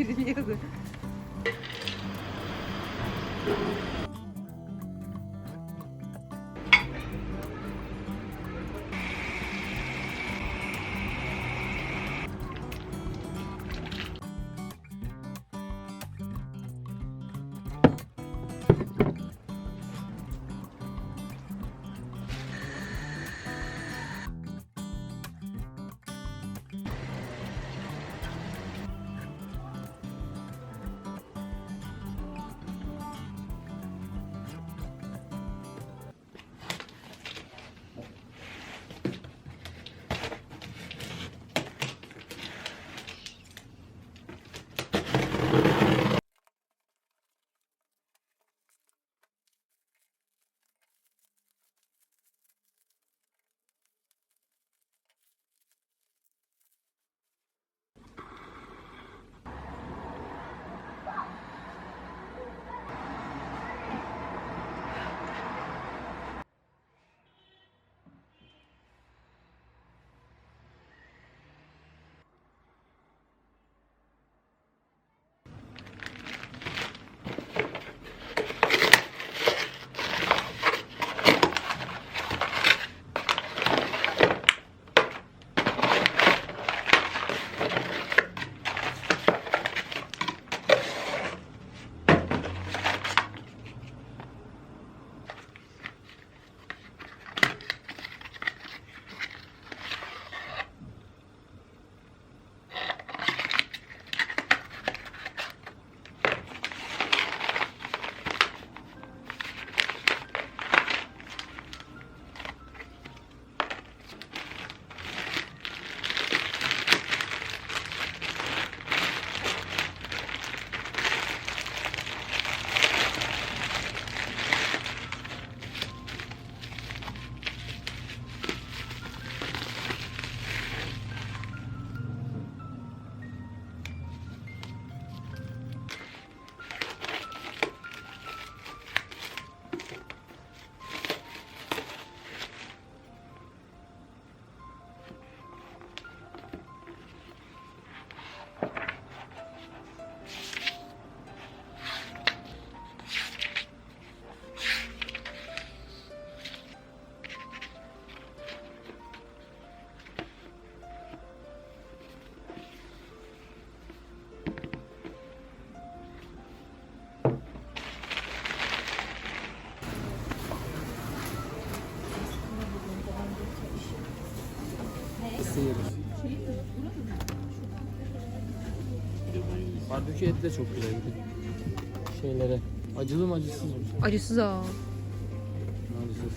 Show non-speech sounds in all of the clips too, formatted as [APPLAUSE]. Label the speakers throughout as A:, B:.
A: Devriliyordu.
B: Barbekü et de çok güzel. Şeylere. Acılı mı acısız mı?
A: Acısız o.
B: Acısız.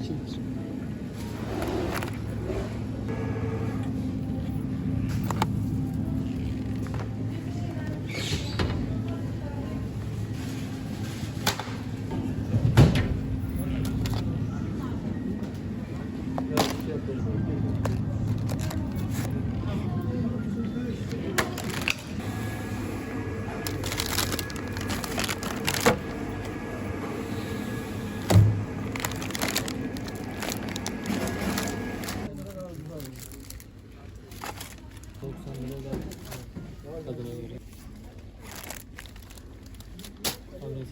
B: 性质。Abi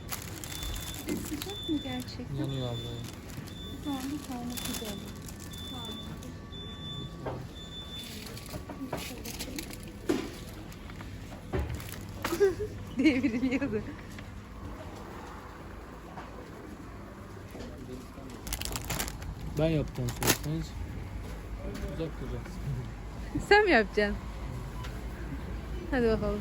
A: Sıcak mı gerçekten?
B: yanıyor abla. ya.
A: Tamam bir tane güzel. [LAUGHS] Devriliyordu.
B: Ben yaptım sorsanız. Uzak duracaksın.
A: Sen mi yapacaksın? Hadi bakalım.